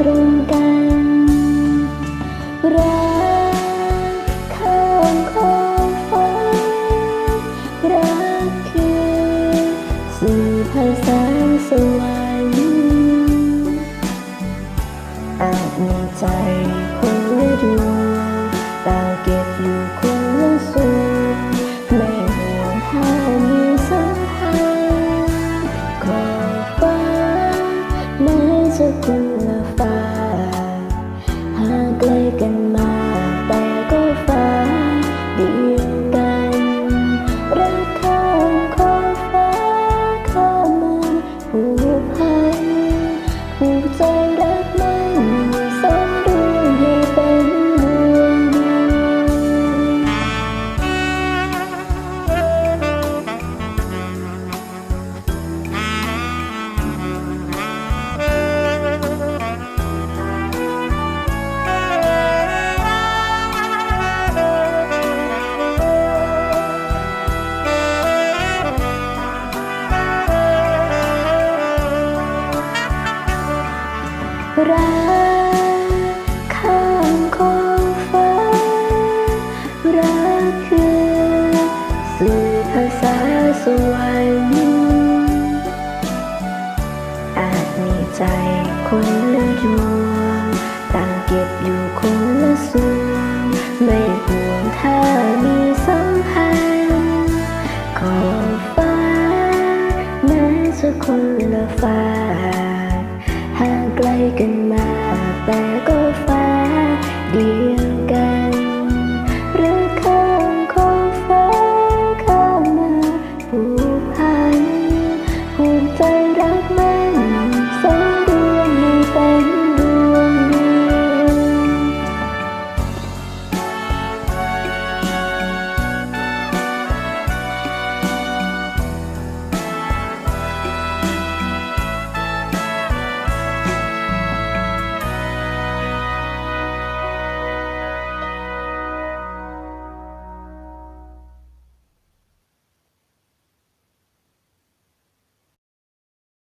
ตรงกัน รักข้ามของฟ้า รักคือสื่อภาษาสวรรค์ รักข้ามขอบฟ้า รักคือสื่อภาษาสวรรค์อาจมีใจคนละดวงต่างเก็บอยู่คนละส่วนไม่ห่วงถ้มีสัมพันธ์ขอบฟ้าแม้จะคนละฟ้า กันมา แต่ก็